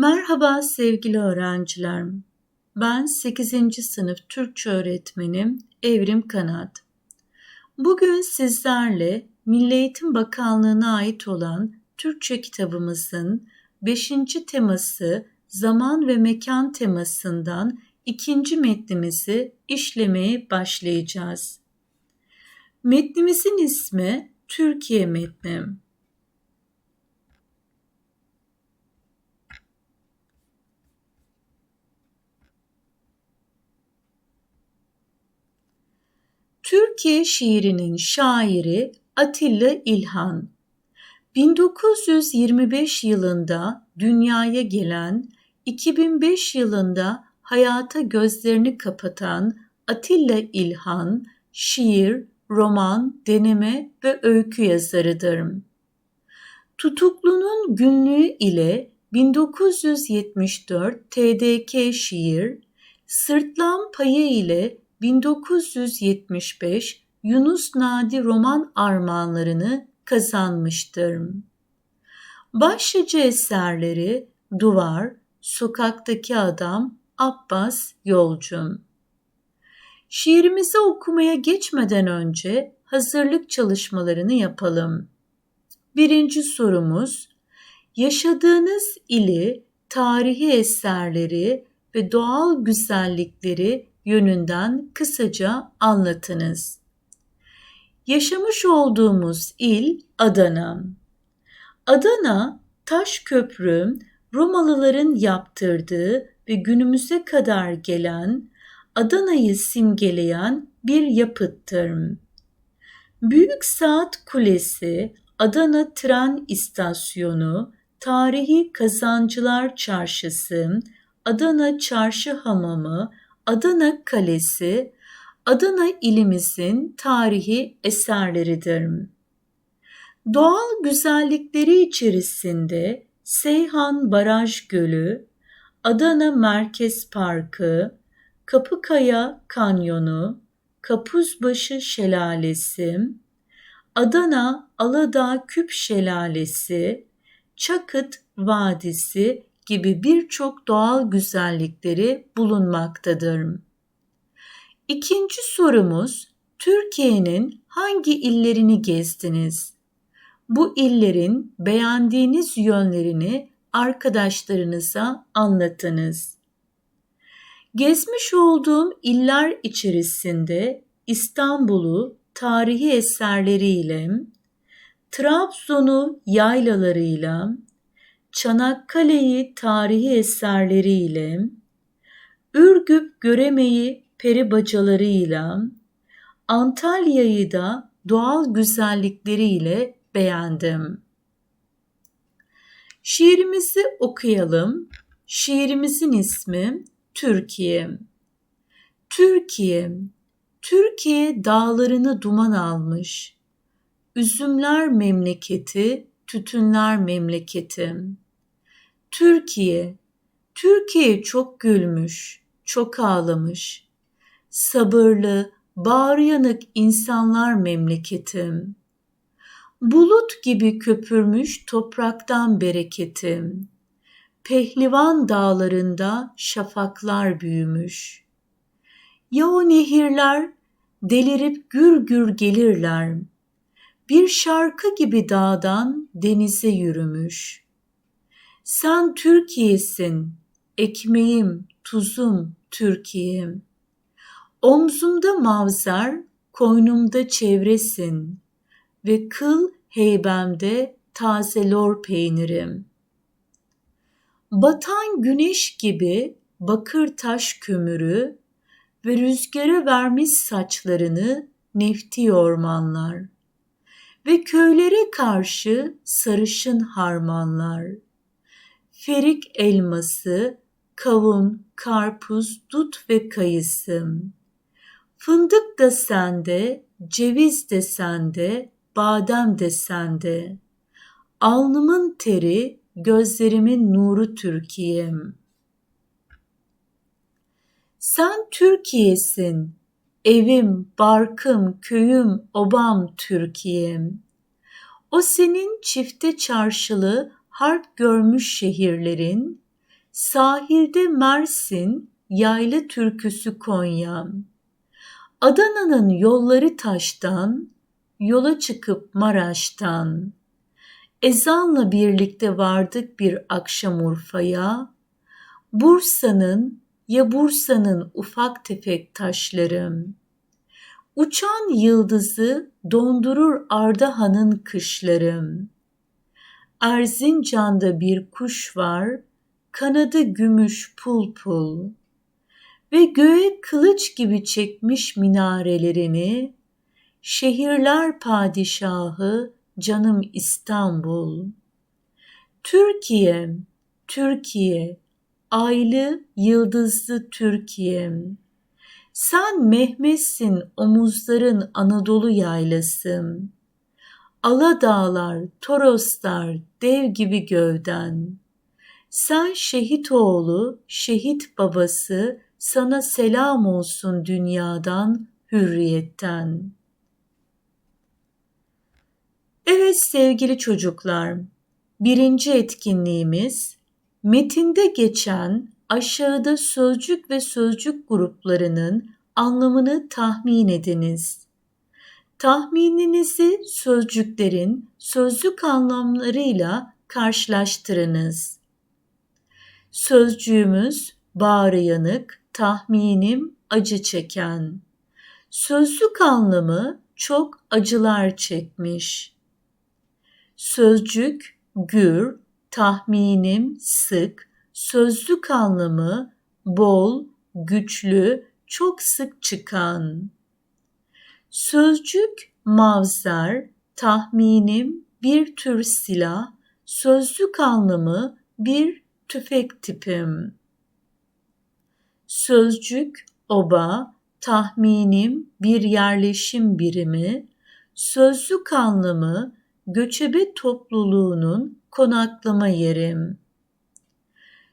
Merhaba sevgili öğrenciler. Ben 8. sınıf Türkçe öğretmenim Evrim Kanat. Bugün sizlerle Milli Eğitim Bakanlığı'na ait olan Türkçe kitabımızın 5. teması zaman ve mekan temasından ikinci metnimizi işlemeye başlayacağız. Metnimizin ismi Türkiye metni. Türkiye şiirinin şairi Atilla İlhan 1925 yılında dünyaya gelen, 2005 yılında hayata gözlerini kapatan Atilla İlhan, şiir, roman, deneme ve öykü yazarıdır. Tutuklunun günlüğü ile 1974 TDK şiir, Sırtlan payı ile 1975 Yunus Nadi roman armağanlarını kazanmıştır. Başlıca eserleri Duvar, Sokaktaki Adam, Abbas Yolcu. Şiirimizi okumaya geçmeden önce hazırlık çalışmalarını yapalım. Birinci sorumuz, yaşadığınız ili, tarihi eserleri ve doğal güzellikleri yönünden kısaca anlatınız. Yaşamış olduğumuz il Adana. Adana, taş köprü, Romalıların yaptırdığı ve günümüze kadar gelen Adana'yı simgeleyen bir yapıttır. Büyük Saat Kulesi, Adana Tren İstasyonu, Tarihi Kazancılar Çarşısı, Adana Çarşı Hamamı, Adana Kalesi, Adana ilimizin tarihi eserleridir. Doğal güzellikleri içerisinde Seyhan Baraj Gölü, Adana Merkez Parkı, Kapıkaya Kanyonu, Kapuzbaşı Şelalesi, Adana Aladağ Küp Şelalesi, Çakıt Vadisi gibi birçok doğal güzellikleri bulunmaktadır. İkinci sorumuz, Türkiye'nin hangi illerini gezdiniz? Bu illerin beğendiğiniz yönlerini arkadaşlarınıza anlatınız. Gezmiş olduğum iller içerisinde İstanbul'u tarihi eserleriyle, Trabzon'u yaylalarıyla, Çanakkale'yi tarihi eserleriyle, Ürgüp Göreme'yi peri bacalarıyla, Antalya'yı da doğal güzellikleriyle beğendim. Şiirimizi okuyalım. Şiirimizin ismi Türkiye. Türkiye, Türkiye dağlarını duman almış. Üzümler memleketi, tütünler memleketi. Türkiye, Türkiye çok gülmüş, çok ağlamış. Sabırlı, bağrı yanık insanlar memleketim. Bulut gibi köpürmüş topraktan bereketim. Pehlivan dağlarında şafaklar büyümüş. Ya o nehirler delirip gür gür gelirler. Bir şarkı gibi dağdan denize yürümüş. Sen Türkiye'sin, ekmeğim, tuzum, Türkiye'm. Omzumda mavzer, koynumda çevresin ve kıl heybemde taze lor peynirim. Batan güneş gibi bakır taş kömürü ve rüzgara vermiş saçlarını nefti ormanlar ve köylere karşı sarışın harmanlar. Ferik elması, kavun, karpuz, dut ve kayısım. Fındık da sende, ceviz de sende, badem de sende. Alnımın teri, gözlerimin nuru Türkiye'm. Sen Türkiye'sin, evim, barkım, köyüm, obam Türkiye'm. O senin çifte çarşılı harp görmüş şehirlerin, Sahilde Mersin, yaylı türküsü Konya. Adana'nın yolları taştan, yola çıkıp Maraş'tan. Ezanla birlikte vardık bir akşam Urfa'ya. Bursa'nın ya Bursa'nın ufak tefek taşlarım. Uçan yıldızı dondurur Ardahan'ın kışlarım. Erzincan'da bir kuş var, kanadı gümüş pul pul ve göğe kılıç gibi çekmiş minarelerini, şehirler padişahı canım İstanbul. Türkiye, Türkiye, aylı yıldızlı Türkiye'm. Sen Mehmet'sin omuzların Anadolu yaylasın. Ala dağlar, Toroslar, dev gibi gövden. Sen şehit oğlu, şehit babası, sana selam olsun dünyadan, hürriyetten. Evet sevgili çocuklar, birinci etkinliğimiz metinde geçen aşağıda sözcük ve sözcük gruplarının anlamını tahmin ediniz. Tahmininizi sözcüklerin sözcük anlamlarıyla karşılaştırınız. Sözcüğümüz bağrı yanık, tahminim acı çeken. Sözlük anlamı çok acılar çekmiş. Sözcük gür, tahminim sık, sözlük anlamı bol, güçlü, çok sık çıkan. Sözcük mavzer, tahminim bir tür silah, sözlük anlamı bir tüfek tipim. Sözcük oba, tahminim bir yerleşim birimi, sözlük anlamı göçebe topluluğunun konaklama yerim.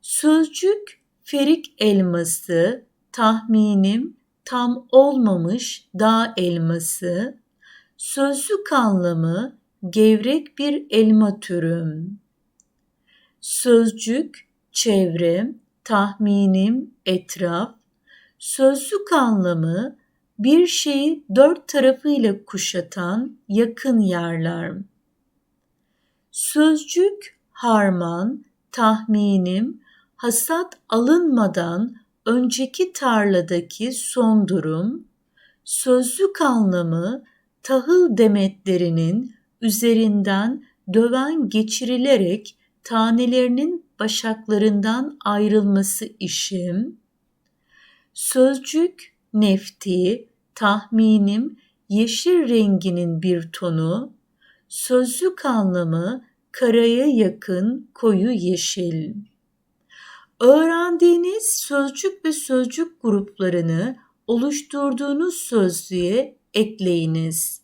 Sözcük ferik elması, tahminim tam olmamış dağ elması, sözlük anlamı gevrek bir elma türüm. Sözcük çevre, tahminim etraf, sözlük anlamı bir şeyi dört tarafıyla kuşatan yakın yerler. Sözcük harman, tahminim, hasat alınmadan önceki tarladaki son durum, sözlük anlamı tahıl demetlerinin üzerinden döven geçirilerek tanelerinin başaklarından ayrılması işim, sözcük nefti, tahminim yeşil renginin bir tonu, sözlük anlamı karaya yakın koyu yeşil. Öğrendiğiniz sözcük ve sözcük gruplarını oluşturduğunuz sözlüğe ekleyiniz.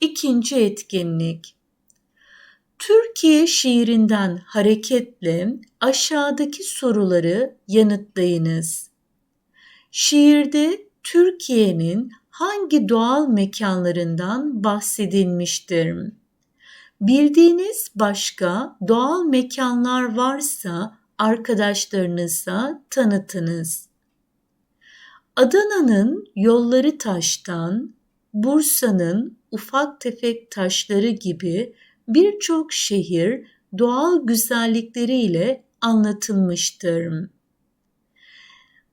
İkinci etkinlik. Türkiye şiirinden hareketle aşağıdaki soruları yanıtlayınız. Şiirde Türkiye'nin hangi doğal mekanlarından bahsedilmiştir? Bildiğiniz başka doğal mekanlar varsa arkadaşlarınıza tanıtınız. Adana'nın yolları taştan, Bursa'nın ufak tefek taşları gibi birçok şehir doğal güzellikleriyle anlatılmıştır.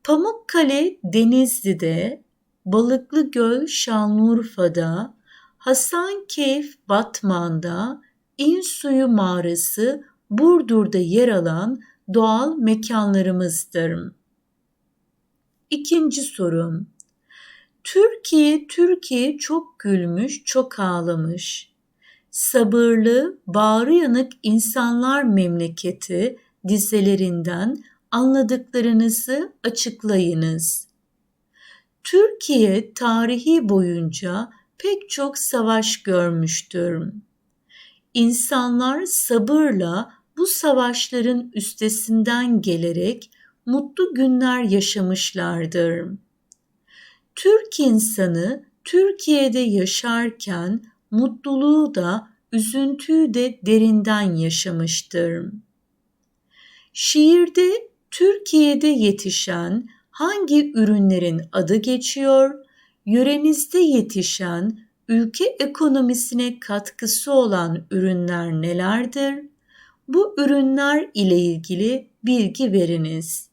Pamukkale Denizli'de, Balıklı Göl Şanlıurfa'da, Hasankeyf Batman'da, İnsuyu Mağarası Burdur'da yer alan doğal mekanlarımızdır. İkinci sorum. Türkiye, Türkiye çok gülmüş, çok ağlamış. Sabırlı, bağrı yanık insanlar memleketi dizelerinden anladıklarınızı açıklayınız. Türkiye tarihi boyunca pek çok savaş görmüştür. İnsanlar sabırla bu savaşların üstesinden gelerek mutlu günler yaşamışlardır. Türk insanı Türkiye'de yaşarken mutluluğu da üzüntüyü de derinden yaşamıştır. Şiirde Türkiye'de yetişen hangi ürünlerin adı geçiyor? Yörenizde yetişen ülke ekonomisine katkısı olan ürünler nelerdir? Bu ürünler ile ilgili bilgi veriniz.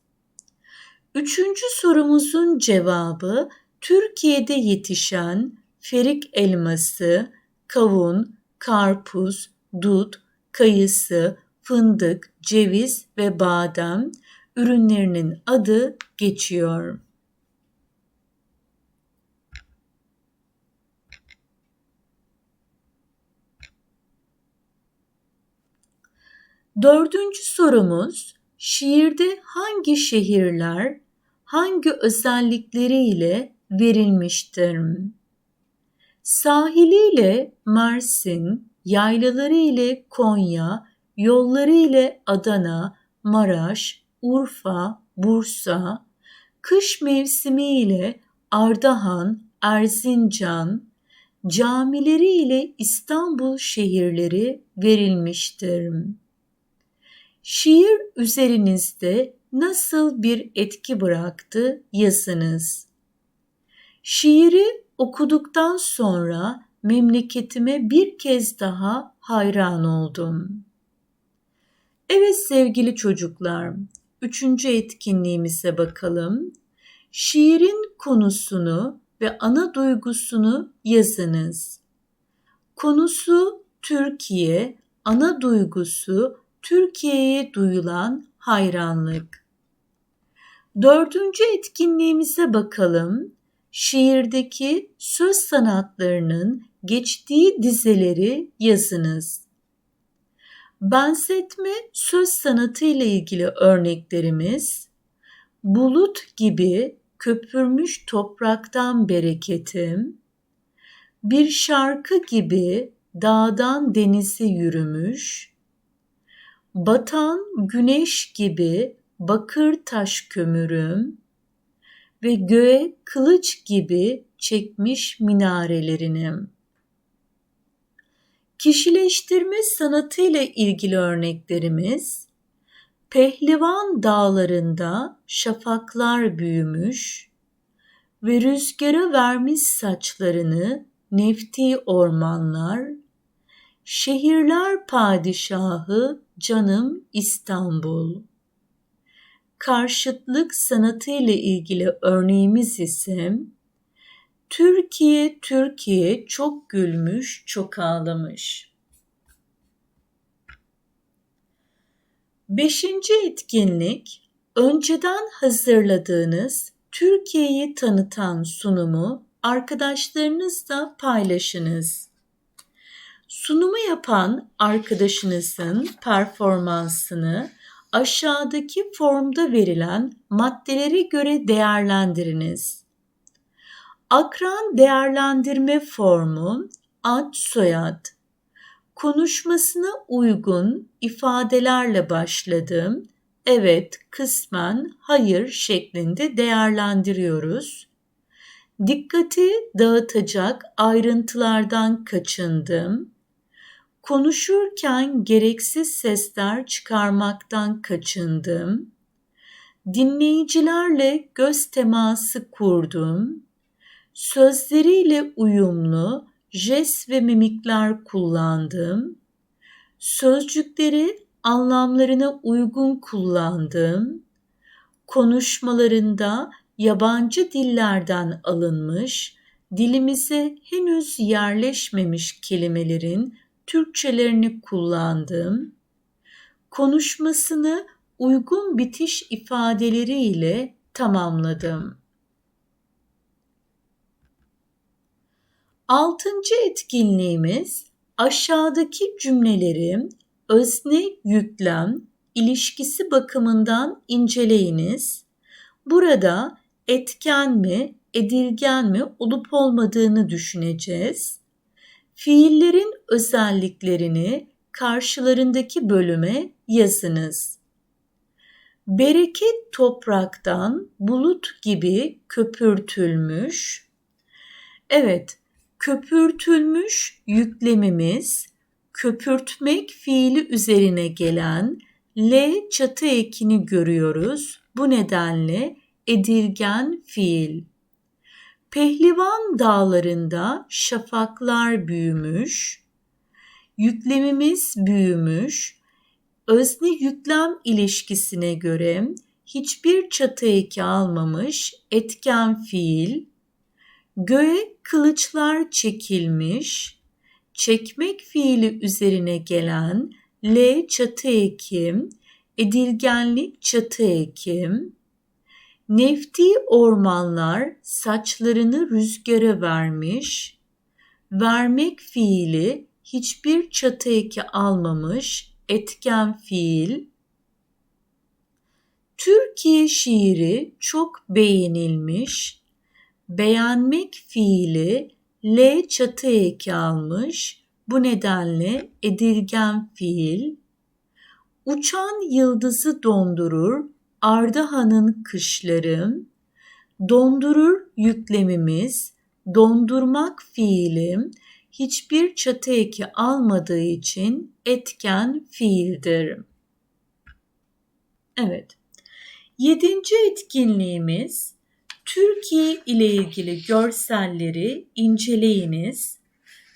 Üçüncü sorumuzun cevabı Türkiye'de yetişen ferik elması, kavun, karpuz, dut, kayısı, fındık, ceviz ve badem ürünlerinin adı geçiyor. Dördüncü sorumuz, şiirde hangi şehirler hangi özellikleriyle verilmiştir? Sahiliyle Mersin, yaylaları ile Konya, yolları ile Adana, Maraş, Urfa, Bursa, kış mevsimi ile Ardahan, Erzincan, camileri ile İstanbul şehirleri verilmiştir. Şiir üzerinizde nasıl bir etki bıraktı yazınız. Şiiri okuduktan sonra memleketime bir kez daha hayran oldum. Evet sevgili çocuklar, üçüncü etkinliğimize bakalım. Şiirin konusunu ve ana duygusunu yazınız. Konusu Türkiye, ana duygusu Türkiye'ye duyulan hayranlık. Dördüncü etkinliğimize bakalım. Şiirdeki söz sanatlarının geçtiği dizeleri yazınız. Benzetme söz sanatı ile ilgili örneklerimiz bulut gibi köpürmüş topraktan bereketim, bir şarkı gibi dağdan denize yürümüş, batan güneş gibi bakır taş kömürüm ve göğe kılıç gibi çekmiş minarelerinim. Kişileştirme sanatı ile ilgili örneklerimiz Pehlivan dağlarında şafaklar büyümüş ve rüzgara vermiş saçlarını nefti ormanlar, şehirler padişahı canım İstanbul. Karşıtlık sanatı ile ilgili örneğimiz ise Türkiye Türkiye çok gülmüş, çok ağlamış. Beşinci etkinlik, önceden hazırladığınız Türkiye'yi tanıtan sunumu arkadaşlarınızla paylaşınız. Sunumu yapan arkadaşınızın performansını aşağıdaki formda verilen maddelere göre değerlendiriniz. Akran değerlendirme formu ad soyad konuşmasına uygun ifadelerle başladım. Evet, kısmen, hayır şeklinde değerlendiriyoruz. Dikkati dağıtacak ayrıntılardan kaçındım. Konuşurken gereksiz sesler çıkarmaktan kaçındım. Dinleyicilerle göz teması kurdum sözleriyle uyumlu jest ve mimikler kullandım. Sözcükleri anlamlarına uygun kullandım. Konuşmalarında yabancı dillerden alınmış, dilimize henüz yerleşmemiş kelimelerin Türkçelerini kullandım. Konuşmasını uygun bitiş ifadeleriyle tamamladım. Altıncı etkinliğimiz aşağıdaki cümleleri özne yüklem ilişkisi bakımından inceleyiniz. Burada etken mi, edilgen mi olup olmadığını düşüneceğiz. Fiillerin özelliklerini karşılarındaki bölüme yazınız. Bereket topraktan bulut gibi köpürtülmüş. Evet, köpürtülmüş yüklemimiz köpürtmek fiili üzerine gelen L çatı ekini görüyoruz. Bu nedenle edilgen fiil. Pehlivan dağlarında şafaklar büyümüş. Yüklemimiz büyümüş. Özne yüklem ilişkisine göre hiçbir çatı eki almamış etken fiil. Göğe kılıçlar çekilmiş. Çekmek fiili üzerine gelen L çatı ekim, edilgenlik çatı ekim, Nefti ormanlar saçlarını rüzgara vermiş, vermek fiili hiçbir çatı eki almamış etken fiil. Türkiye şiiri çok beğenilmiş, beğenmek fiili L çatı eki almış, bu nedenle edilgen fiil. Uçan yıldızı dondurur, Ardahan'ın kışları, dondurur yüklemimiz, dondurmak fiilim hiçbir çatı eki almadığı için etken fiildir. Evet. Yedinci etkinliğimiz Türkiye ile ilgili görselleri inceleyiniz.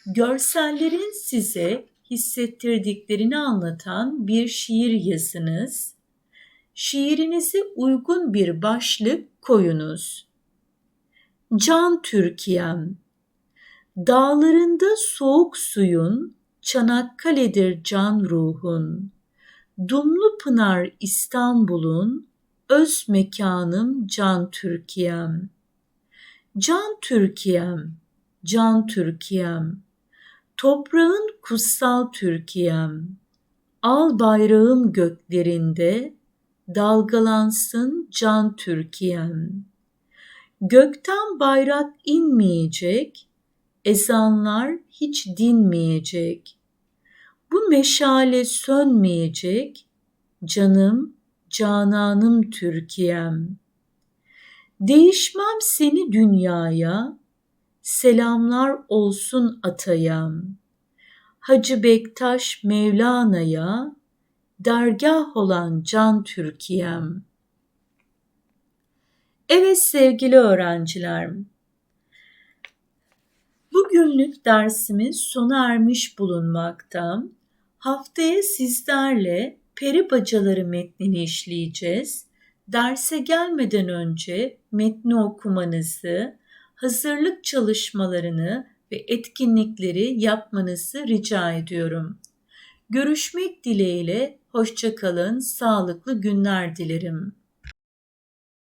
Görsellerin size hissettirdiklerini anlatan bir şiir yazınız şiirinizi uygun bir başlık koyunuz. Can Türkiye'm Dağlarında soğuk suyun, Çanakkale'dir can ruhun. Dumlu Pınar İstanbul'un, öz mekanım can Türkiye'm. Can Türkiye'm, can Türkiye'm, toprağın kutsal Türkiye'm. Al bayrağım göklerinde, dalgalansın can Türkiye'm. Gökten bayrak inmeyecek, ezanlar hiç dinmeyecek. Bu meşale sönmeyecek, canım, cananım Türkiye'm. Değişmem seni dünyaya, selamlar olsun atayam. Hacı Bektaş Mevlana'ya, dergah olan can Türkiye'm. Evet sevgili öğrencilerim. Bugünlük dersimiz sona ermiş bulunmakta. Haftaya sizlerle peri bacaları metnini işleyeceğiz. Derse gelmeden önce metni okumanızı, hazırlık çalışmalarını ve etkinlikleri yapmanızı rica ediyorum. Görüşmek dileğiyle Hoşçakalın, sağlıklı günler dilerim.